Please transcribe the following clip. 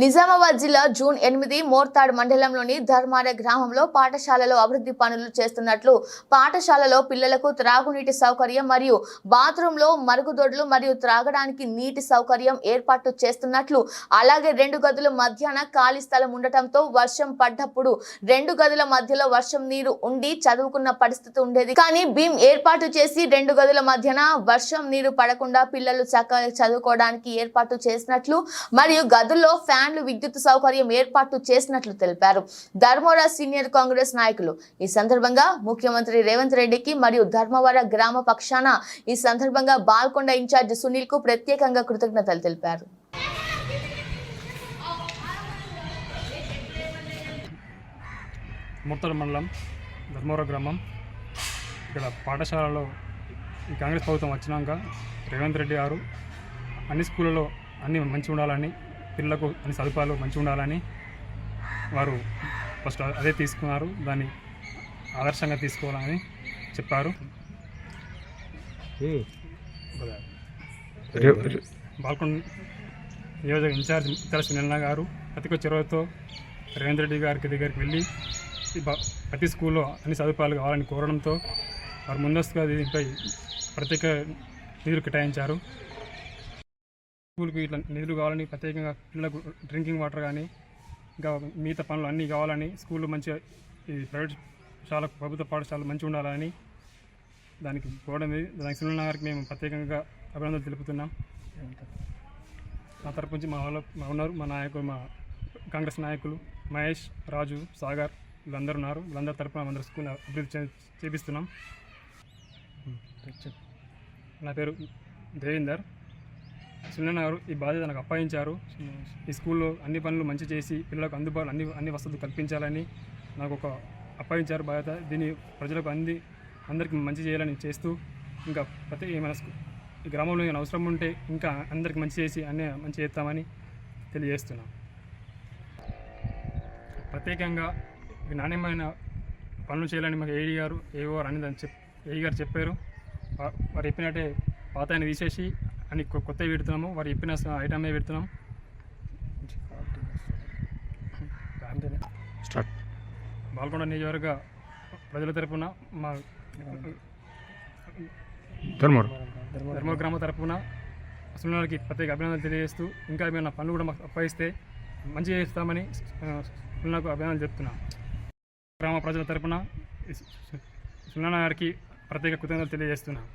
నిజామాబాద్ జిల్లా జూన్ ఎనిమిది మోర్తాడ్ మండలంలోని ధర్మార గ్రామంలో పాఠశాలలో అభివృద్ధి పనులు చేస్తున్నట్లు పాఠశాలలో పిల్లలకు త్రాగునీటి సౌకర్యం మరియు బాత్రూంలో మరుగుదొడ్లు మరియు త్రాగడానికి నీటి సౌకర్యం ఏర్పాటు చేస్తున్నట్లు అలాగే రెండు గదుల మధ్యాహ్న ఖాళీ స్థలం ఉండటంతో వర్షం పడ్డప్పుడు రెండు గదుల మధ్యలో వర్షం నీరు ఉండి చదువుకున్న పరిస్థితి ఉండేది. కానీ భీమ్ ఏర్పాటు చేసి రెండు గదుల మధ్యన వర్షం నీరు పడకుండా పిల్లలు చక్కగా చదువుకోవడానికి ఏర్పాటు చేసినట్లు మరియు గదుల్లో ఫ్యాన్ ఫ్యాన్లు విద్యుత్ సౌకర్యం ఏర్పాటు చేసినట్లు తెలిపారు. ధర్మవర సీనియర్ కాంగ్రెస్ నాయకులు. ఈ సందర్భంగా ముఖ్యమంత్రి రేవంత్ రెడ్డికి మరియు ధర్మవర గ్రామ పక్షాన ఈ సందర్భంగా బాల్కొండ ఇన్ఛార్జ్ సునీల్కు ప్రత్యేకంగా కృతజ్ఞతలు తెలిపారు. ముర్తల మండలం ధర్మవరం గ్రామం. ఇక్కడ పాఠశాలలో ఈ కాంగ్రెస్ ప్రభుత్వం వచ్చినాక రేవంత్ రెడ్డి గారు అన్ని స్కూళ్ళలో అన్ని మంచిగా ఉండాలని పిల్లలకు అన్ని సదుపాయాలు మంచిగా ఉండాలని వారు ఫస్ట్ అదే తీసుకున్నారు. దాన్ని ఆదర్శంగా తీసుకోవాలని చెప్పారు. బాల్కొండ నియోజక ఇన్ఛార్జ్ ఇతర సునీలన్న గారు ప్రతి చొరవతో రేవంత్ రెడ్డి గారికి దగ్గరికి వెళ్ళి ప్రతి స్కూల్లో అన్ని సదుపాయాలు కావాలని కోరడంతో వారు ముందస్తుగా దీనిపై ప్రత్యేక నిధులు కేటాయించారు. స్కూల్కి ఇట్లా నిధులు కావాలని ప్రత్యేకంగా పిల్లలకు డ్రింకింగ్ వాటర్ కానీ ఇంకా మిగతా పనులు అన్నీ కావాలని స్కూల్లో మంచిగా ఈ ప్రైవేట్ శాల ప్రభుత్వ పాఠశాలలు మంచిగా ఉండాలని దానికి పోవడం దానికి సునీల్ గారికి మేము ప్రత్యేకంగా అభినందనలు తెలుపుతున్నాం. నా తరపు నుంచి మా వాళ్ళు మా ఉన్నారు మా నాయకులు మా కాంగ్రెస్ నాయకులు మహేష్ రాజు సాగర్ వీళ్ళందరూ ఉన్నారు. వీళ్ళందరి తరపున అందరూ స్కూల్ అభివృద్ధి చేపిస్తున్నాం. నా పేరు దేవేందర్ సునీల్ గారు ఈ బాధ్యత నాకు అప్పగించారు. ఈ స్కూల్లో అన్ని పనులు మంచి చేసి పిల్లలకు అందుబాటులో అన్ని అన్ని వసతులు కల్పించాలని నాకు ఒక అప్పగించారు బాధ్యత. దీన్ని ప్రజలకు అంది అందరికీ మంచి చేయాలని చేస్తూ ఇంకా ప్రతి ఏమైనా ఈ గ్రామంలో ఏమైనా అవసరం ఉంటే ఇంకా అందరికి మంచి చేసి అన్నీ మంచి చేస్తామని తెలియజేస్తున్నాం. ప్రత్యేకంగా నాణ్యమైన పనులు చేయాలని మాకు ఏఈ గారు ఏవో గారు అని దాన్ని చెప్ ఏఈ గారు చెప్పారు. వారు చెప్పినట్టే పాత తీసేసి అని కొత్తవి పెడుతున్నాము వారు చెప్పిన ఐటమే పెడుతున్నాం స్టార్ట్ బాల్కొండ నియోజకవర్గ ప్రజల తరపున మా ధర్మవరం ధర్మ గ్రామ తరపున సునీలకి ప్రత్యేక అభినందనలు తెలియజేస్తూ ఇంకా ఏమైనా పనులు కూడా మాకు అప్పగిస్తే మంచి చేస్తామని సునీలకు అభినందనలు చెప్తున్నాం గ్రామ ప్రజల తరపున సునీల గారికి ప్రత్యేక కృతజ్ఞతలు తెలియజేస్తున్నాం